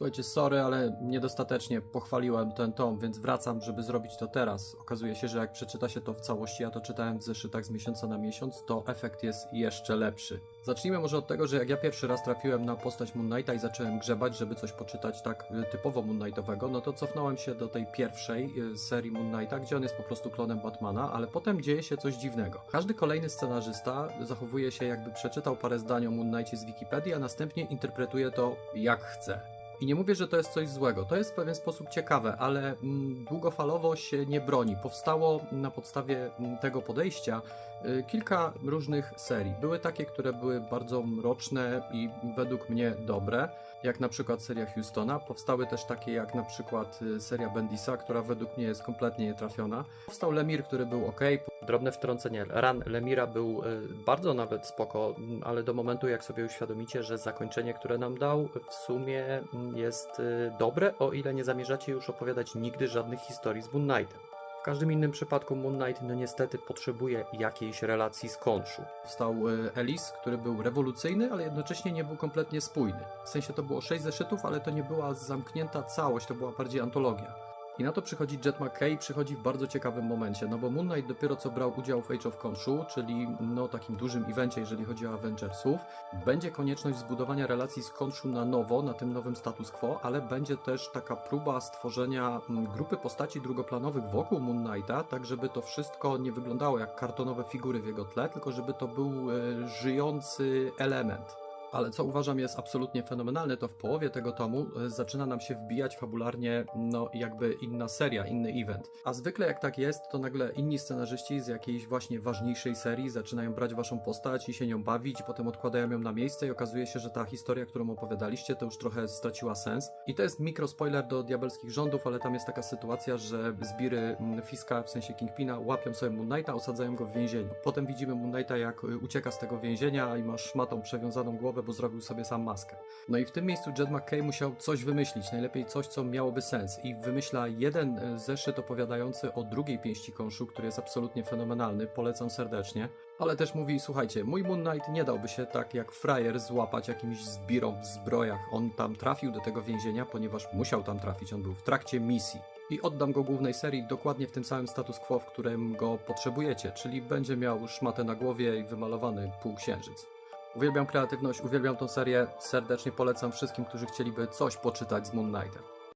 Słuchajcie, sorry, ale niedostatecznie pochwaliłem ten tom, więc wracam, żeby zrobić to teraz. Okazuje się, że jak przeczyta się to w całości, ja to czytałem w zeszytach z miesiąca na miesiąc, to efekt jest jeszcze lepszy. Zacznijmy może od tego, że jak ja pierwszy raz trafiłem na postać Moon Knighta i zacząłem grzebać, żeby coś poczytać tak y, typowo Moon Knightowego, no to cofnąłem się do tej pierwszej y, serii Moon Knighta, gdzie on jest po prostu klonem Batmana, ale potem dzieje się coś dziwnego. Każdy kolejny scenarzysta zachowuje się jakby przeczytał parę zdań o Moon Knightie z Wikipedii, a następnie interpretuje to jak chce. I nie mówię, że to jest coś złego. To jest w pewien sposób ciekawe, ale mm, długofalowo się nie broni. Powstało na podstawie mm, tego podejścia y, kilka różnych serii. Były takie, które były bardzo mroczne i według mnie dobre, jak na przykład seria Houstona. Powstały też takie jak na przykład y, seria Bendisa, która według mnie jest kompletnie nietrafiona. Powstał Lemir, który był ok. Drobne wtrącenie. Ran Lemira był y, bardzo nawet spoko, mm, ale do momentu jak sobie uświadomicie, że zakończenie, które nam dał, w sumie mm, jest y, dobre, o ile nie zamierzacie już opowiadać nigdy żadnych historii z Moon Knightem. W każdym innym przypadku Moon Knight no niestety potrzebuje jakiejś relacji z Konshu. Wstał y, Ellis, który był rewolucyjny, ale jednocześnie nie był kompletnie spójny. W sensie to było 6 zeszytów, ale to nie była zamknięta całość, to była bardziej antologia. I na to przychodzi Jet McKay, przychodzi w bardzo ciekawym momencie, no bo Moon Knight dopiero co brał udział w Age of Khonshu, czyli no takim dużym evencie, jeżeli chodzi o Avengersów. Będzie konieczność zbudowania relacji z Khonshu na nowo, na tym nowym status quo, ale będzie też taka próba stworzenia mm, grupy postaci drugoplanowych wokół Moon Knighta, tak żeby to wszystko nie wyglądało jak kartonowe figury w jego tle, tylko żeby to był e, żyjący element. Ale co uważam jest absolutnie fenomenalne, to w połowie tego tomu e, zaczyna nam się wbijać fabularnie, no jakby inna seria, inny event. A zwykle jak tak jest, to nagle inni scenarzyści z jakiejś właśnie ważniejszej serii zaczynają brać waszą postać i się nią bawić, potem odkładają ją na miejsce i okazuje się, że ta historia, którą opowiadaliście, to już trochę straciła sens. I to jest mikrospoiler do diabelskich rządów, ale tam jest taka sytuacja, że zbiry mm, Fiska, w sensie Kingpina, łapią sobie Moon Knighta, osadzają go w więzieniu. Potem widzimy Moon Knighta, jak y, ucieka z tego więzienia i ma szmatą przewiązaną głowę, bo zrobił sobie sam maskę. No i w tym miejscu Jed McKay musiał coś wymyślić, najlepiej coś, co miałoby sens. I wymyśla jeden e, zeszyt opowiadający o drugiej pięści konszu, który jest absolutnie fenomenalny, polecam serdecznie. Ale też mówi, słuchajcie, mój Moon Knight nie dałby się tak jak frajer złapać jakimś zbirom w zbrojach. On tam trafił do tego więzienia, ponieważ musiał tam trafić, on był w trakcie misji i oddam go głównej serii dokładnie w tym samym status quo, w którym go potrzebujecie, czyli będzie miał szmatę na głowie i wymalowany półksiężyc. Uwielbiam kreatywność, uwielbiam tą serię, serdecznie polecam wszystkim, którzy chcieliby coś poczytać z Moon Knightem.